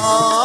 Oh.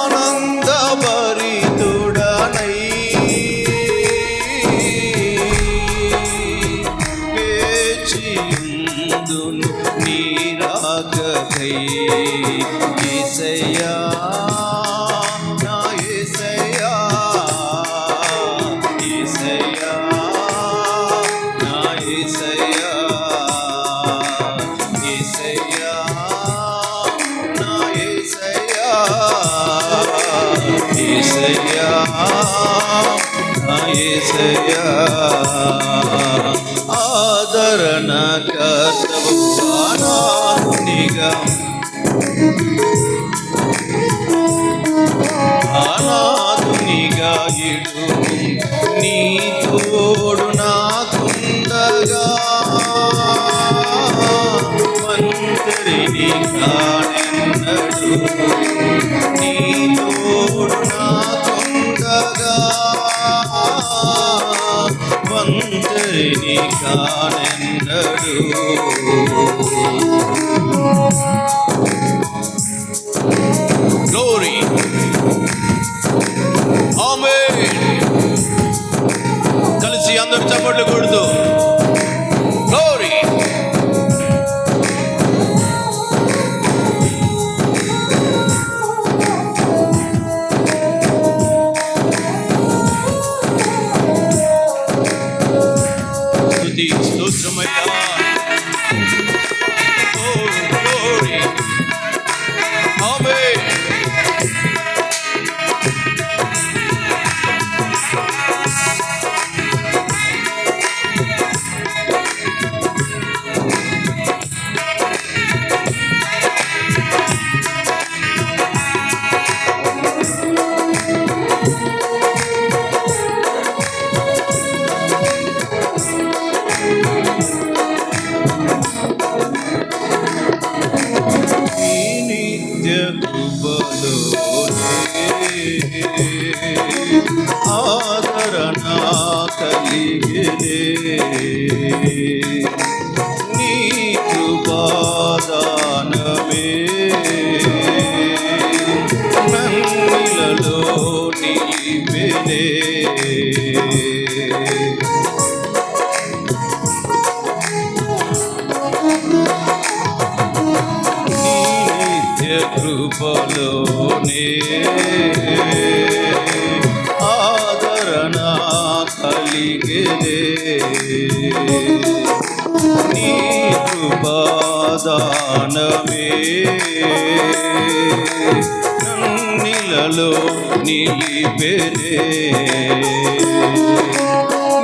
నా ఆదరణ కర్తవు అనాథునిగా. ఇడు నీ తోడు నాకుందగా మంత్రిని కానెన్నడు నీ తోడు మంత్రిని కానెన్నడు with నీ కృపాదానమే నన్నిలలో నిలిపెనే కృపలోనే కృపాదానమే నన్నిలలో నిలిపెనే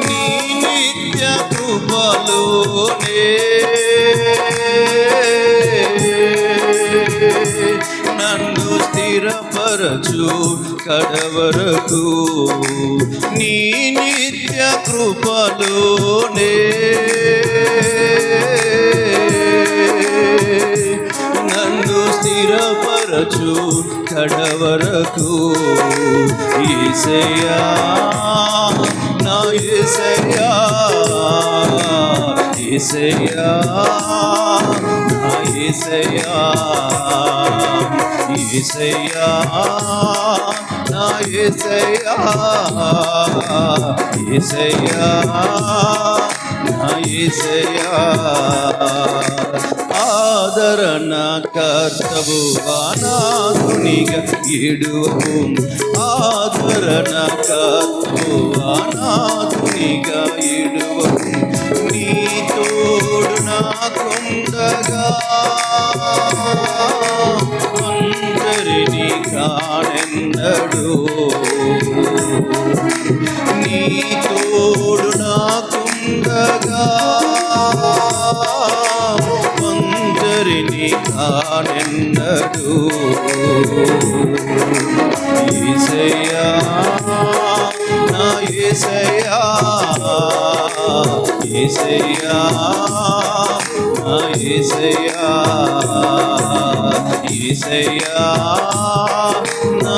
నీ నిత్య కృపలోనే. నన్ను స్థిరపరచు కడవరకు. నీ నిత్య కృపలోనే. స్థిరపరచు కడవరకు ఈసయ్యా నా ఈసయ్యా ఈసయ్యా నా ఈసయ్యా ఈసయ్యా నా ఈసయ్యా ఈసయ్యా. నా ఈసయ్యా ఆదరణ కర్తవు అనాథునిగా ఇడువు ఆదరణ కర్తవు అనాథునిగా ఇడువు నీ తోడు నాకుండగా అందరినీ కానెన్నడు నీ తోడు నాకుండగా అందరినీ కానెన్నడు. ఈసయ్యా నా ఈసయ్యా ఈసయ్యా నా ఈసయ్యా ఈసయ్యా నా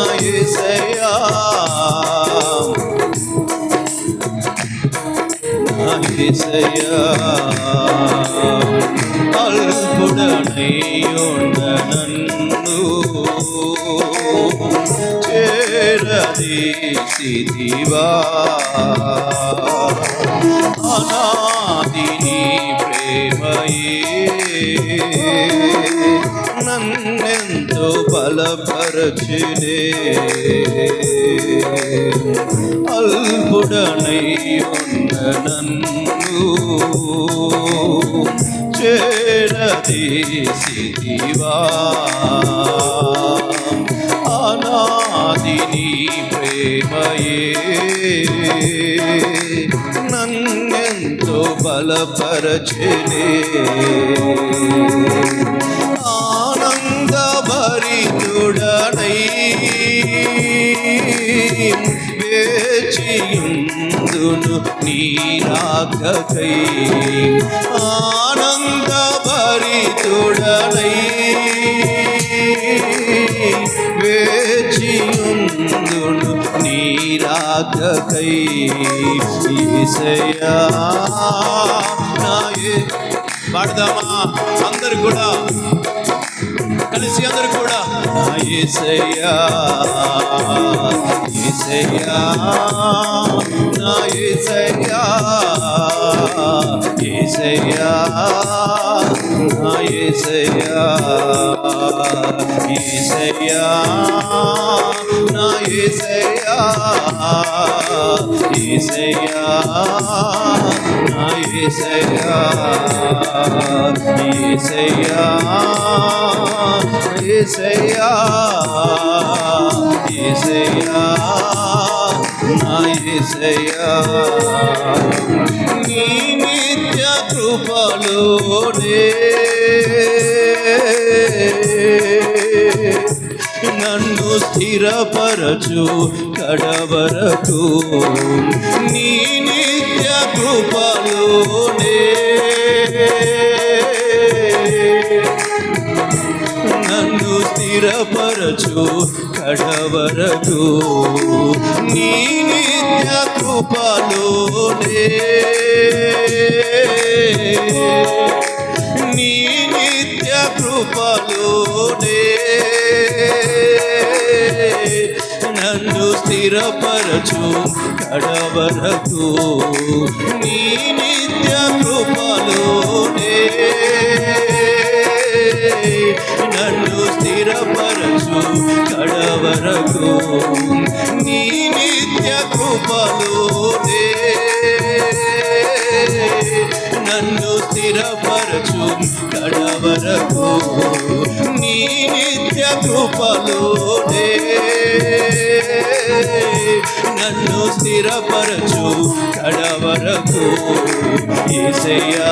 నా ఈసయ్యా అల్పుడనై ఉన్న నన్ను చేరదీసిదివా అనాదిని ప్రేమయే. నన్నెంతో బలపరచునే. అల్పుడనై ఉన్న నన్ను చేరదీసిదివా అనాదిని ప్రేమయే నన్నెంతో బలపరచనే. భరితుడనై వేచియుందును నీరాకై ఆనంద భరితుడనై వేచియుందును నీరాకై ఈసయా నాయే పాడదామా అందరు కూడా కలిసి అందరు కూడా. నా యేసయ్యా యేసయ్యా నా యేసయ్యా నా నా నా యేసయ్యా యేసయ్యా నా యేసయ్యా నీ నిత్య కృపలోనే నన్ను స్థిరపరచు కడవరకు. నీ నిత్య కృపలోనే స్థిరపరచు కడవరకు నీ నిత్య కృపలోనే. నీ నిత్య కృపలోనే. నన్ను స్థిరపరచు కడవరకు నీ నిత్య కృపలోనే. నన్ను స్థిరపరచు కడవరకు నీ నిత్య కృపలోనే నన్ను స్థిరపరచు కడవరకు నీ నిత్య కృపలోనే నన్ను స్థిరపరచు కడవరకు ఏసయ్యా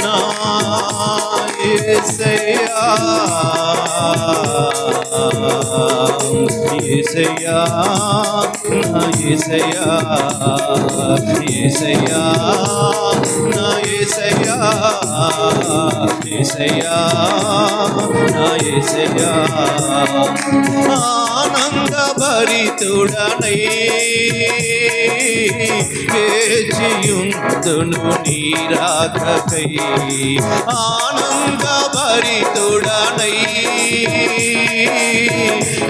నా ఏసయ్యా. ఏసయ్యా నా ఏసయ్యా. ఏసయ్యా నా ఏసయ్యా. ఆనంద భరితుడనై వేచియుందును నీరాకై ఆనంద భరితుడనై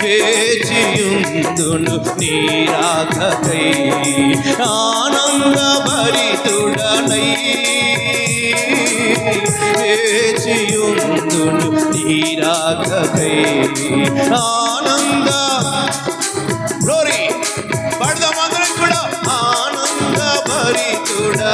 వేచియుందును నీరాకై ఆనంద భరితుడనై వేచియుందును నీరాకై ఆనంద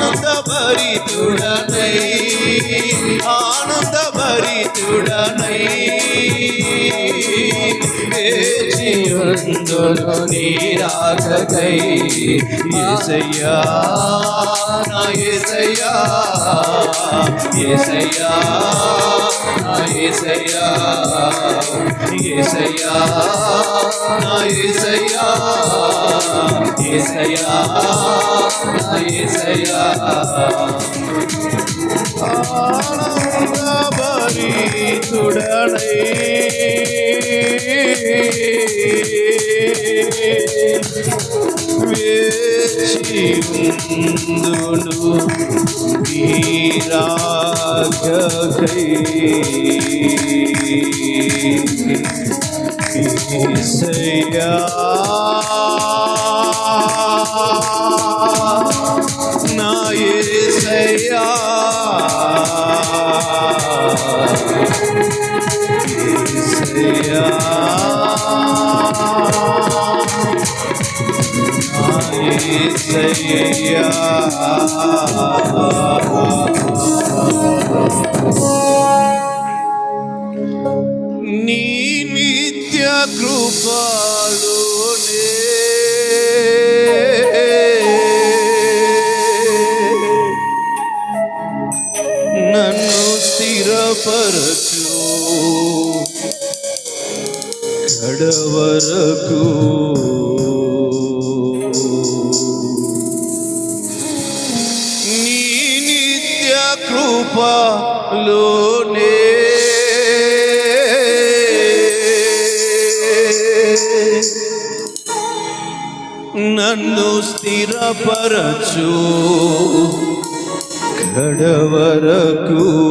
ఆనంద ఆనంద భరితుడనై ఆనంద భరితుడనై ఆనంద భరితుడనై వేచియుందును నీరాకై ఏసయ్యా నా ఏసయ్యా ఏసయ్యా నా ఏసయ్యా ఏసయ్యా నా నా ఆనందభరితుడనై వేచియుందును నీరాగకై ఏసయ్యా నా నా ఏసయ్యా నీ నిత్య కృపలోనే స్థిరపరచు కడవరకు నీ నిత్య కృపలోనే. నన్ను స్థిరపరచు. కడవరకు